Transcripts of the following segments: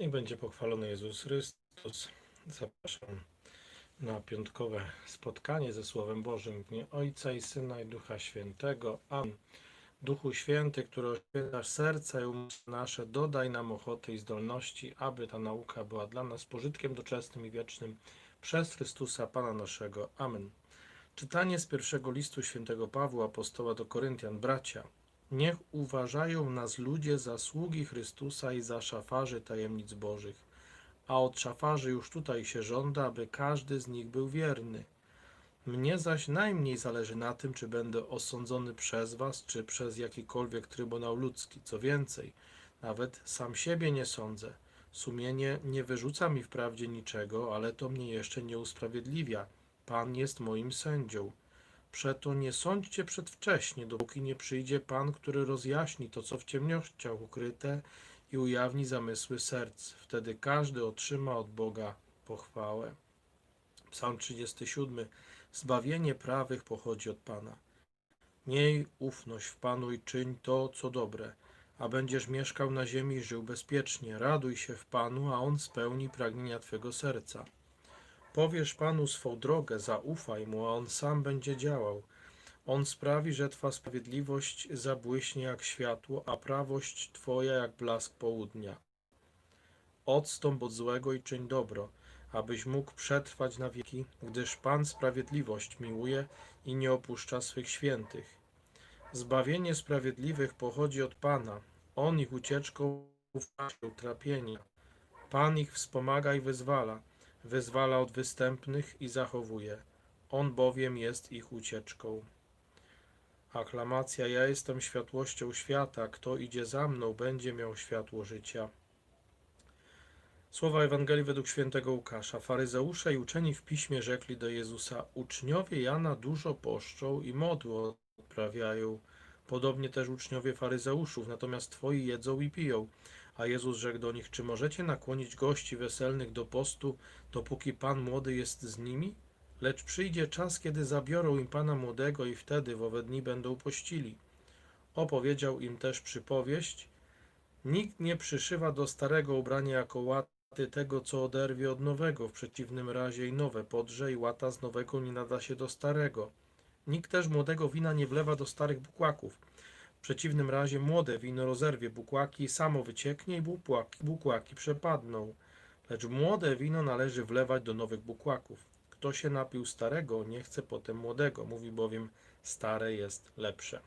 I będzie pochwalony Jezus Chrystus. Zapraszam na piątkowe spotkanie ze Słowem Bożym w imię Ojca i Syna i Ducha Świętego. Amen. Duchu Święty, który oświetlasz serca i umysły nasze, dodaj nam ochoty i zdolności, aby ta nauka była dla nas pożytkiem doczesnym i wiecznym przez Chrystusa Pana naszego. Amen. Czytanie z pierwszego listu świętego Pawła, apostoła do Koryntian. Bracia, niech uważają nas ludzie za sługi Chrystusa i za szafarzy tajemnic Bożych. A od szafarzy już tutaj się żąda, aby każdy z nich był wierny. Mnie zaś najmniej zależy na tym, czy będę osądzony przez was, czy przez jakikolwiek trybunał ludzki. Co więcej, nawet sam siebie nie sądzę. Sumienie nie wyrzuca mi wprawdzie niczego, ale to mnie jeszcze nie usprawiedliwia. Pan jest moim sędzią. Przeto nie sądźcie przedwcześnie, dopóki nie przyjdzie Pan, który rozjaśni to, co w ciemnościach ukryte i ujawni zamysły serc. Wtedy każdy otrzyma od Boga pochwałę. Psalm 37. Zbawienie prawych pochodzi od Pana. Miej ufność w Panu i czyń to, co dobre, a będziesz mieszkał na ziemi i żył bezpiecznie. Raduj się w Panu, a On spełni pragnienia Twego serca. Powiesz Panu swą drogę, zaufaj Mu, a On sam będzie działał. On sprawi, że Twa sprawiedliwość zabłyśnie jak światło, a prawość Twoja jak blask południa. Odstąp od złego i czyń dobro, abyś mógł przetrwać na wieki, gdyż Pan sprawiedliwość miłuje i nie opuszcza swych świętych. Zbawienie sprawiedliwych pochodzi od Pana. On ich ucieczką utrapienia. Pan ich wspomaga i wyzwala. Wyzwala od występnych i zachowuje. On bowiem jest ich ucieczką. Aklamacja: Ja jestem światłością świata. Kto idzie za mną, będzie miał światło życia. Słowa Ewangelii według świętego Łukasza. Faryzeusze i uczeni w piśmie rzekli do Jezusa: Uczniowie Jana dużo poszczą i modły odprawiają. Podobnie też uczniowie faryzeuszów, natomiast twoi jedzą i piją. A Jezus rzekł do nich: Czy możecie nakłonić gości weselnych do postu, dopóki pan młody jest z nimi? Lecz przyjdzie czas, kiedy zabiorą im pana młodego, i wtedy w owe dni będą pościli. Opowiedział im też przypowieść. Nikt nie przyszywa do starego ubrania jako łaty tego, co oderwie od nowego. W przeciwnym razie i nowe podrze, i łata z nowego nie nada się do starego. Nikt też młodego wina nie wlewa do starych bukłaków. W przeciwnym razie młode wino rozerwie bukłaki, samo wycieknie i bukłaki, bukłaki przepadną. Lecz młode wino należy wlewać do nowych bukłaków. Kto się napił starego, nie chce potem młodego, mówi bowiem, stare jest lepsze.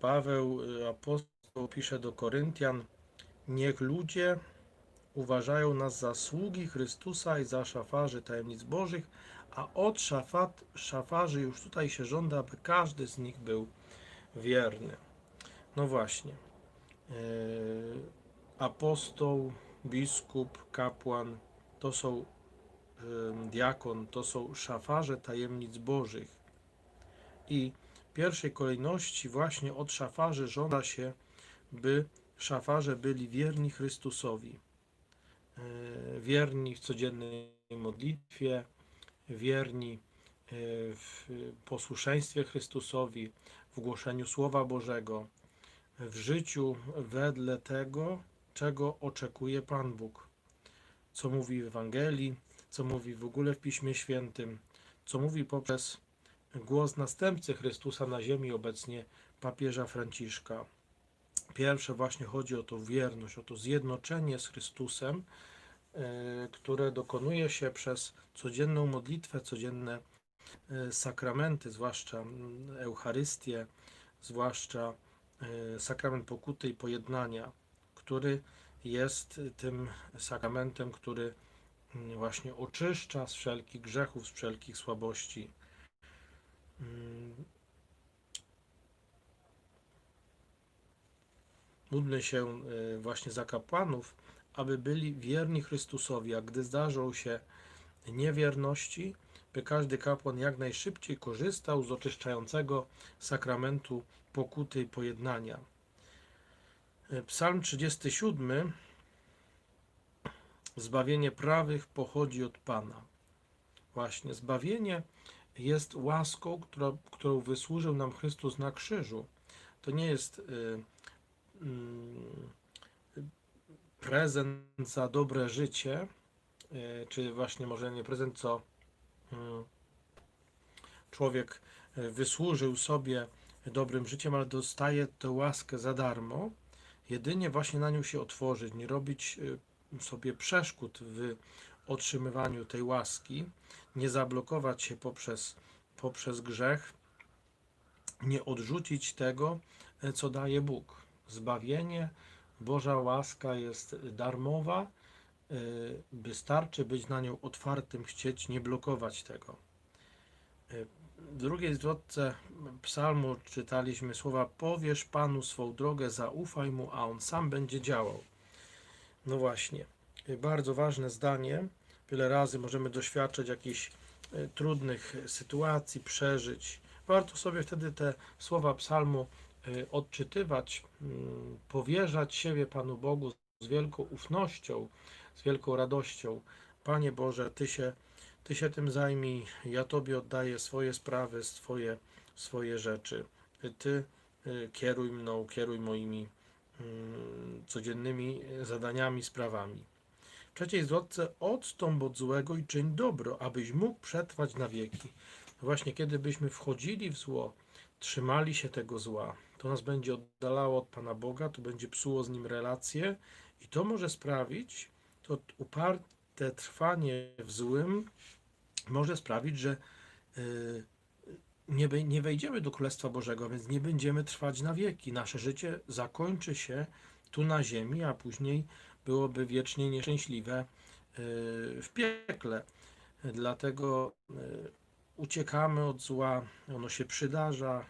Paweł, y, apostoł, pisze do Koryntian, niech ludzie uważają nas za sługi Chrystusa i za szafarzy tajemnic Bożych, a od szafat, szafarzy już tutaj się żąda, aby każdy z nich był wierny. No właśnie. Yy, apostoł, biskup, kapłan to są yy, diakon, to są szafarze tajemnic Bożych. I w pierwszej kolejności właśnie od szafarzy żąda się, by szafarze byli wierni Chrystusowi. Yy, Wierni w codziennej modlitwie, wierni yy, w posłuszeństwie Chrystusowi, w głoszeniu Słowa Bożego, w życiu wedle tego, czego oczekuje Pan Bóg. Co mówi w Ewangelii, co mówi w ogóle w Piśmie Świętym, co mówi poprzez głos następcy Chrystusa na ziemi obecnie papieża Franciszka. Pierwsze właśnie chodzi o tą wierność, o to zjednoczenie z Chrystusem, e, które dokonuje się przez codzienną modlitwę, codzienne e, sakramenty, zwłaszcza mm, Eucharystię, zwłaszcza e, sakrament pokuty i pojednania, który jest tym sakramentem, który mm, właśnie oczyszcza z wszelkich grzechów, z wszelkich słabości. Módlmy się y, właśnie za kapłanów, aby byli wierni Chrystusowi, a gdy zdarzą się niewierności, by każdy kapłan jak najszybciej korzystał z oczyszczającego sakramentu pokuty i pojednania. Y, Psalm 37. Zbawienie prawych pochodzi od Pana. Właśnie, zbawienie jest łaską, która, którą wysłużył nam Chrystus na krzyżu. To nie jest y, mm, prezent za dobre życie, y, czy właśnie może nie prezent, co mm, człowiek wysłużył sobie dobrym życiem, ale dostaje tę łaskę za darmo. Jedynie właśnie na nią się otworzyć, nie robić y, sobie przeszkód w otrzymywaniu tej łaski, nie zablokować się poprzez, poprzez grzech, nie odrzucić tego, e, co daje Bóg. Zbawienie, Boża łaska jest darmowa, e, wystarczy być na nią otwartym, chcieć nie blokować tego. E, W drugiej zwrotce psalmu czytaliśmy słowa Powiesz Panu swą drogę, zaufaj Mu, a On sam będzie działał. No właśnie, bardzo ważne zdanie. Wiele razy możemy doświadczać jakichś trudnych sytuacji, przeżyć. Warto sobie wtedy te słowa psalmu odczytywać, mm, powierzać siebie Panu Bogu z wielką ufnością, z wielką radością. Panie Boże, Ty się, Ty się tym zajmij, ja Tobie oddaję swoje sprawy, swoje, swoje rzeczy. Ty e, kieruj mną, kieruj moimi mm, codziennymi zadaniami, sprawami. W trzeciej zwrotce odstąp od złego i czyń dobro, abyś mógł przetrwać na wieki. Właśnie kiedy byśmy wchodzili w zło, trzymali się tego zła, to nas będzie oddalało od Pana Boga, to będzie psuło z Nim relacje i to może sprawić, to uparte trwanie w złym może sprawić, że y, nie, nie wejdziemy do Królestwa Bożego, więc nie będziemy trwać na wieki. Nasze życie zakończy się tu na ziemi, a później byłoby wiecznie nieszczęśliwe y, w piekle. Dlatego y, uciekamy od zła, ono się przydarza,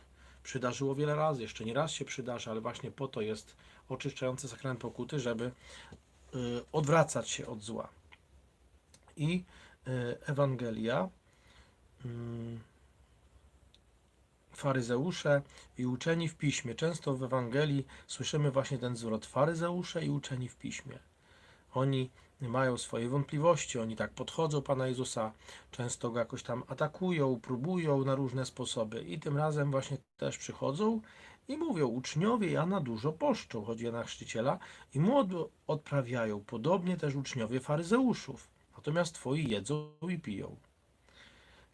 przydarzyło wiele razy, jeszcze nie raz się przydarza, ale właśnie po to jest oczyszczający sakrament pokuty, żeby y, odwracać się od zła. I y, Ewangelia, mm, faryzeusze i uczeni w piśmie. Często w Ewangelii słyszymy właśnie ten zwrot faryzeusze i uczeni w piśmie. Oni mają swoje wątpliwości, oni tak podchodzą Pana Jezusa, często go jakoś tam atakują, próbują na różne sposoby i tym razem właśnie też przychodzą i mówią, uczniowie Jana dużo poszczą, chodzi Jana Chrzciciela i mu od- odprawiają, podobnie też uczniowie faryzeuszów, natomiast twoi jedzą i piją.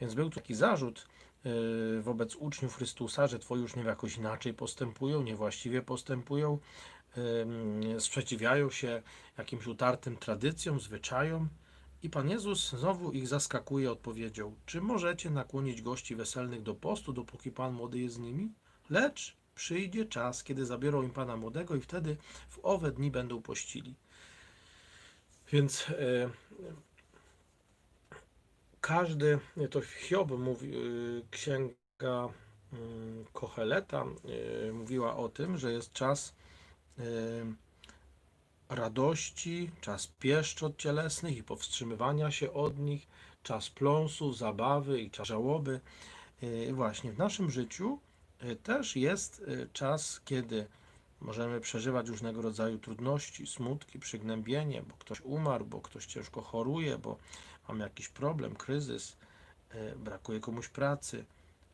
Więc był taki zarzut yy, wobec uczniów Chrystusa, że twoi uczniowie jakoś inaczej postępują, niewłaściwie postępują, sprzeciwiają się jakimś utartym tradycjom, zwyczajom. I Pan Jezus znowu ich zaskakuje odpowiedzią: Czy możecie nakłonić gości weselnych do postu, dopóki Pan młody jest z nimi? Lecz przyjdzie czas, kiedy zabiorą im Pana młodego, i wtedy w owe dni będą pościli. Więc yy, każdy, to Hiob mówi, y, księga mm, Kocheleta y, mówiła o tym, że jest czas radości, czas pieszczot cielesnych i powstrzymywania się od nich, czas pląsu, zabawy i czas żałoby. Y, Właśnie w naszym życiu y, też jest y, czas, kiedy możemy przeżywać różnego rodzaju trudności, smutki, przygnębienie, bo ktoś umarł, bo ktoś ciężko choruje, bo mamy jakiś problem, kryzys, brakuje komuś pracy,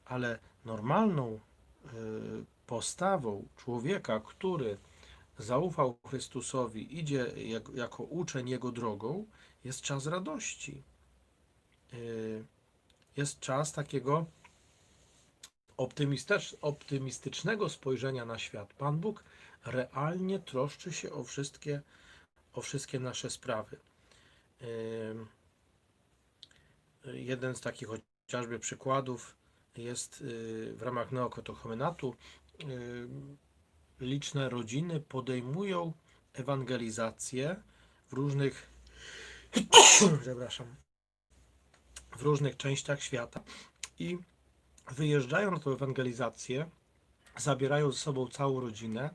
ale normalną postawą człowieka, który zaufał Chrystusowi, idzie jak, jako uczeń Jego drogą, jest czas radości. Y, Jest czas takiego optymistycz, optymistycznego spojrzenia na świat. Pan Bóg realnie troszczy się o wszystkie, o wszystkie nasze sprawy. Ym, Jeden z takich chociażby przykładów jest y, w ramach neokotochomenatu. Liczne rodziny podejmują ewangelizację w różnych przepraszam, w różnych częściach świata i wyjeżdżają na tę ewangelizację, zabierają ze sobą całą rodzinę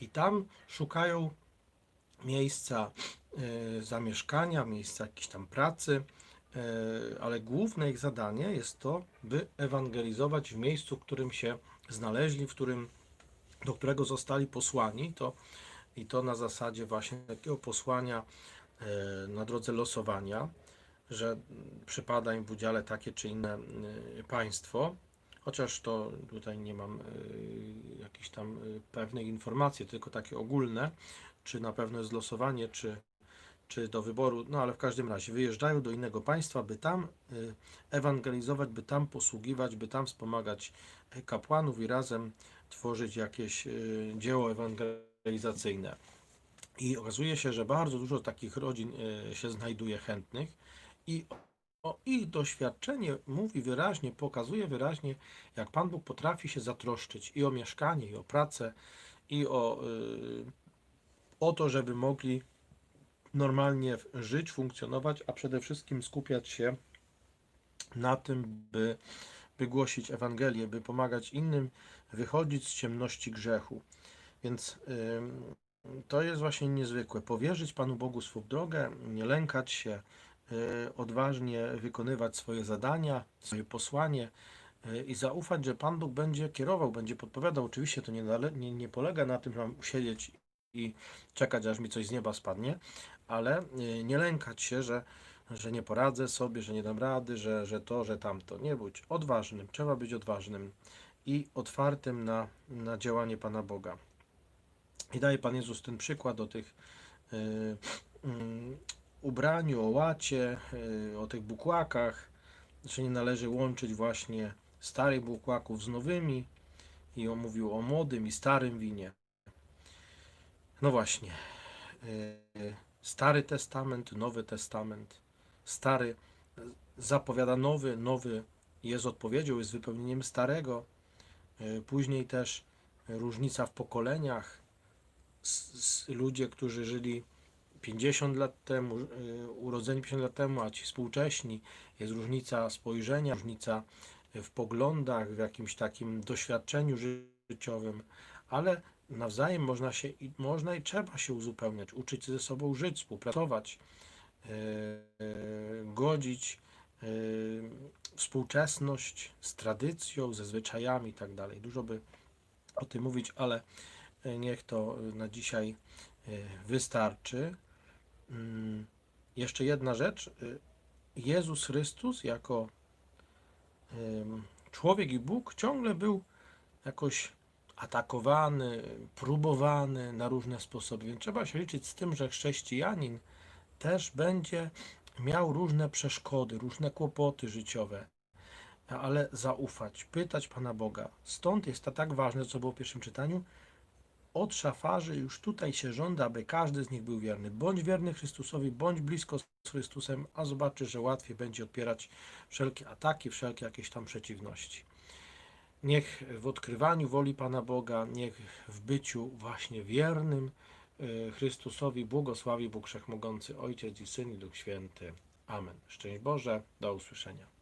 i tam szukają miejsca e, zamieszkania, miejsca jakiejś tam pracy, e, ale główne ich zadanie jest to, by ewangelizować w miejscu, w którym się znaleźli, w którym, do którego zostali posłani. To, I to na zasadzie właśnie takiego posłania e, na drodze losowania. że przypada im w udziale takie czy inne y, państwo. Chociaż to tutaj nie mam y, jakichś tam pewnych informacji, tylko takie ogólne, czy na pewno jest losowanie, czy, czy do wyboru, no ale w każdym razie wyjeżdżają do innego państwa, by tam ewangelizować, by tam posługiwać, by tam wspomagać e, kapłanów i razem tworzyć jakieś y, dzieło ewangelizacyjne. I okazuje się, że bardzo dużo takich rodzin y, się znajduje chętnych i o ich doświadczenie mówi wyraźnie, pokazuje wyraźnie, jak Pan Bóg potrafi się zatroszczyć i o mieszkanie, i o pracę, i o, y, o to, żeby mogli normalnie żyć, funkcjonować, a przede wszystkim skupiać się na tym, by, by głosić Ewangelię, by pomagać innym wychodzić z ciemności grzechu. Więc to jest właśnie niezwykłe. Powierzyć Panu Bogu swą drogę, nie lękać się, y, odważnie wykonywać swoje zadania, swoje posłanie y, i zaufać, że Pan Bóg będzie kierował, będzie podpowiadał. Oczywiście to nie, nie, nie polega na tym, że mam usiedzieć i czekać, aż mi coś z nieba spadnie, ale y, nie lękać się, że, że nie poradzę sobie, że nie dam rady, że, że to, że tamto. Nie bądź odważnym, trzeba być odważnym i otwartym na, na działanie Pana Boga. I daje Pan Jezus ten przykład o tych y, y, ubraniu, o łacie, y, o tych bukłakach, że nie należy łączyć właśnie starych bukłaków z nowymi i on mówił o młodym i starym winie. No właśnie, y, Stary Testament, Nowy Testament. Stary zapowiada nowy, nowy jest odpowiedzią, jest wypełnieniem starego. Y, Później też różnica w pokoleniach. Ludzie, którzy żyli 50 lat temu, y, urodzeni 50 lat temu, a ci współcześni, jest różnica spojrzenia, różnica w poglądach, w jakimś takim doświadczeniu ży- życiowym, ale nawzajem można się i można i trzeba się uzupełniać, uczyć ze sobą żyć, współpracować, yy, godzić współczesność z tradycją, ze zwyczajami i tak dalej. Dużo by o tym mówić, ale yy, niech to yy, na dzisiaj yy, wystarczy. Jeszcze jedna rzecz. Yy, Jezus Chrystus jako człowiek i Bóg ciągle był jakoś atakowany, próbowany na różne sposoby. Więc trzeba się liczyć z tym, że chrześcijanin też będzie miał różne przeszkody, różne kłopoty życiowe, ale zaufać, pytać Pana Boga. Stąd jest to tak ważne, co było w pierwszym czytaniu. Od szafarzy już tutaj się żąda, aby każdy z nich był wierny. Bądź wierny Chrystusowi, bądź blisko z Chrystusem, a zobaczysz, że łatwiej będzie odpierać wszelkie ataki, wszelkie jakieś tam przeciwności. Niech w odkrywaniu woli Pana Boga, niech w byciu właśnie wiernym Chrystusowi błogosławi Bóg Wszechmogący, Ojciec i Syn i Duch Święty. Amen. Szczęść Boże, do usłyszenia.